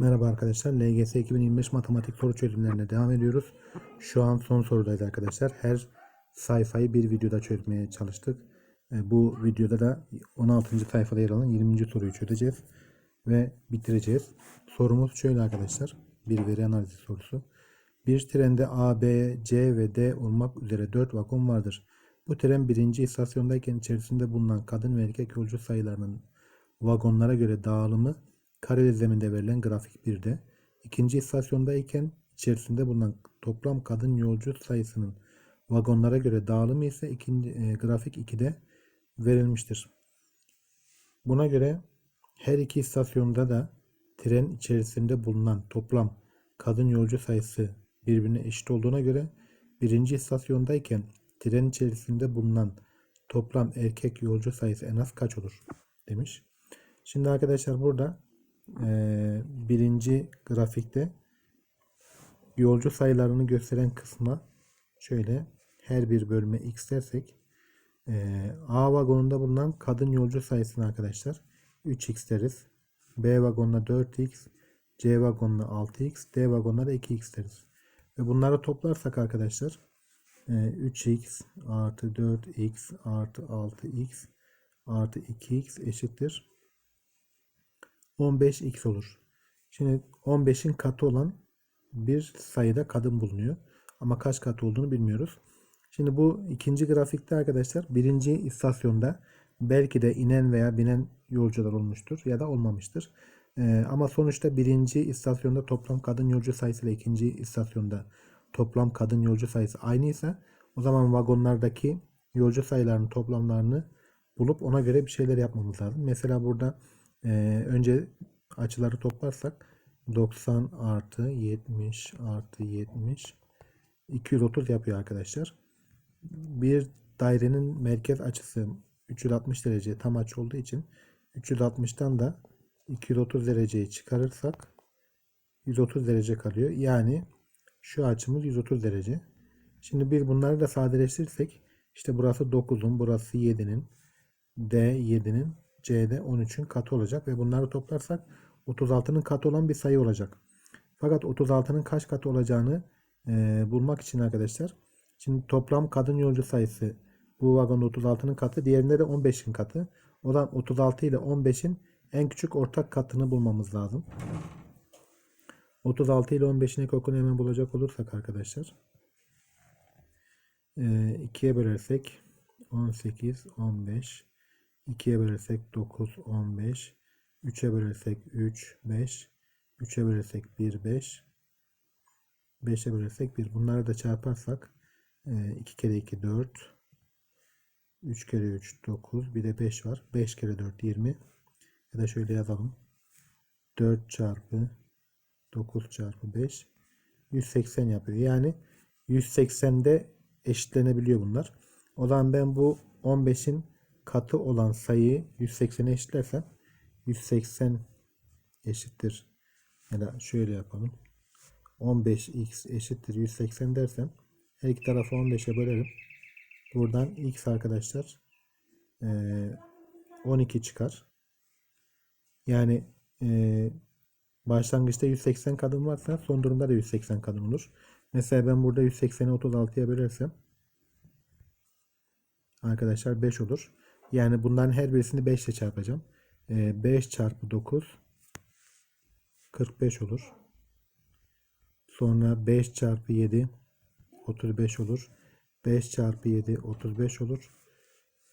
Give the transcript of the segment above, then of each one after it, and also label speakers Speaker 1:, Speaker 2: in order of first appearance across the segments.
Speaker 1: Merhaba arkadaşlar. LGS 2025 matematik soru çözümlerine devam ediyoruz. Şu an son sorudayız arkadaşlar. Her sayfayı bir videoda çözmeye çalıştık. E, Bu videoda da 16. sayfada yer alan 20. soruyu çözeceğiz ve bitireceğiz. Sorumuz şöyle arkadaşlar. Bir veri analizi sorusu. Bir trende A, B, C ve D olmak üzere 4 vagon vardır. Bu tren birinci istasyondayken içerisinde bulunan kadın ve erkek yolcu sayılarının vagonlara göre dağılımı kareli zeminde verilen grafik 1'de. İkinci istasyondayken içerisinde bulunan toplam kadın yolcu sayısının vagonlara göre dağılımı ise ikinci, e, grafik 2'de verilmiştir. Buna göre her iki istasyonda da tren içerisinde bulunan toplam kadın yolcu sayısı birbirine eşit olduğuna göre birinci istasyondayken tren içerisinde bulunan toplam erkek yolcu sayısı en az kaç olur demiş. Şimdi arkadaşlar burada eee, birinci grafikte yolcu sayılarını gösteren kısma şöyle her bir bölüme x dersek eee, A vagonunda bulunan kadın yolcu sayısını arkadaşlar 3x deriz. B vagonuna 4x, C vagonuna 6x, D vagonuna da 2x deriz. Ve bunları toplarsak arkadaşlar eee, 3x artı 4x artı 6x artı 2x eşittir 15x olur. Şimdi 15'in katı olan bir sayıda kadın bulunuyor. Ama kaç kat olduğunu bilmiyoruz. Şimdi bu ikinci grafikte arkadaşlar birinci istasyonda belki de inen veya binen yolcular olmuştur ya da olmamıştır. Ee, ama sonuçta birinci istasyonda toplam kadın yolcu sayısı ile ikinci istasyonda toplam kadın yolcu sayısı aynıysa o zaman vagonlardaki yolcu sayılarının toplamlarını bulup ona göre bir şeyler yapmamız lazım. Mesela burada ee, önce açıları toplarsak 90 artı 70 artı 70 230 yapıyor arkadaşlar. Bir dairenin merkez açısı 360 derece tam açı olduğu için 360'tan da 230 dereceyi çıkarırsak 130 derece kalıyor. Yani şu açımız 130 derece. Şimdi bir bunları da sadeleştirirsek işte burası 9'un, burası 7'nin, D 7'nin, C'de 13'ün katı olacak ve bunları toplarsak 36'nın katı olan bir sayı olacak. Fakat 36'nın kaç katı olacağını e, bulmak için arkadaşlar şimdi toplam kadın yolcu sayısı bu vagonda 36'nın katı diğerinde de 15'in katı. O zaman 36 ile 15'in en küçük ortak katını bulmamız lazım. 36 ile 15'in ekokunu hemen bulacak olursak arkadaşlar e, 2'ye bölersek 18, 15 2'ye bölersek 9, 15. 3'e bölersek 3, 5. 3'e bölersek 1, 5. 5'e bölersek 1. Bunları da çarparsak 2 kere 2 4. 3 kere 3 9. Bir de 5 var. 5 kere 4 20. Ya da şöyle yazalım. 4 çarpı 9 çarpı 5 180 yapıyor. Yani 180'de eşitlenebiliyor bunlar. O zaman ben bu 15'in katı olan sayıyı 180'e eşitlersem 180 eşittir. Ya şöyle yapalım. 15x eşittir 180 dersem her iki tarafı 15'e bölerim. Buradan x arkadaşlar 12 çıkar. Yani başlangıçta 180 kadın varsa son durumda da 180 kadın olur. Mesela ben burada 180'i 36'ya bölersem arkadaşlar 5 olur yani bunların her birisini 5 ile çarpacağım. 5 ee, çarpı 9 45 olur. Sonra 5 çarpı 7 35 olur. 5 çarpı 7 35 olur.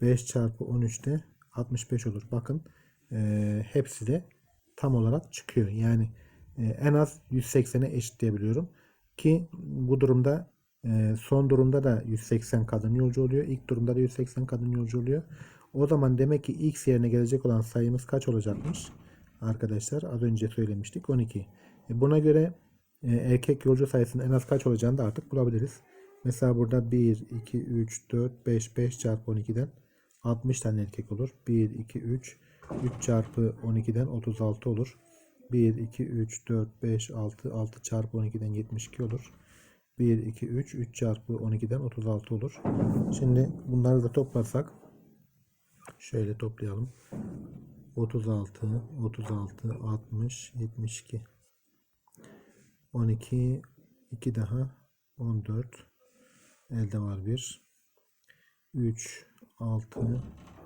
Speaker 1: 5 çarpı 13 de 65 olur. Bakın e, hepsi de tam olarak çıkıyor. Yani e, en az 180'e eşitleyebiliyorum. Ki bu durumda e, son durumda da 180 kadın yolcu oluyor. İlk durumda da 180 kadın yolcu oluyor. O zaman demek ki x yerine gelecek olan sayımız kaç olacakmış? Arkadaşlar az önce söylemiştik 12. E buna göre e, erkek yolcu sayısının en az kaç olacağını da artık bulabiliriz. Mesela burada 1, 2, 3, 4, 5, 5 çarpı 12'den 60 tane erkek olur. 1, 2, 3, 3 çarpı 12'den 36 olur. 1, 2, 3, 4, 5, 6, 6 çarpı 12'den 72 olur. 1, 2, 3, 3 çarpı 12'den 36 olur. Şimdi bunları da toplarsak Şöyle toplayalım. 36, 36, 60, 72. 12 2 daha 14 elde var 1 3 6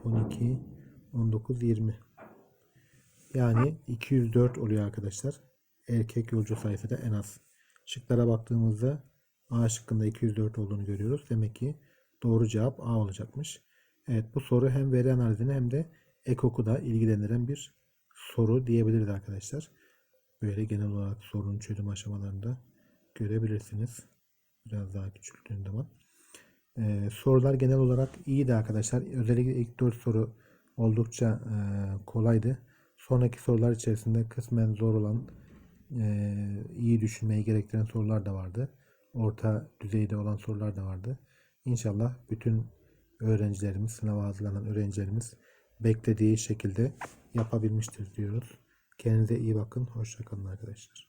Speaker 1: 12 19 20 yani 204 oluyor arkadaşlar. Erkek yolcu sayısı da en az. Şıklara baktığımızda A şıkkında 204 olduğunu görüyoruz. Demek ki doğru cevap A olacakmış. Evet bu soru hem veri analizine hem de EKOK'u da ilgilendiren bir soru diyebiliriz arkadaşlar. Böyle genel olarak sorunun çözüm aşamalarında görebilirsiniz. Biraz daha küçülttüğüm zaman. Ee, sorular genel olarak iyiydi arkadaşlar. Özellikle ilk 4 soru oldukça e, kolaydı. Sonraki sorular içerisinde kısmen zor olan e, iyi düşünmeyi gerektiren sorular da vardı. Orta düzeyde olan sorular da vardı. İnşallah bütün öğrencilerimiz, sınava hazırlanan öğrencilerimiz beklediği şekilde yapabilmiştir diyoruz. Kendinize iyi bakın. Hoşçakalın arkadaşlar.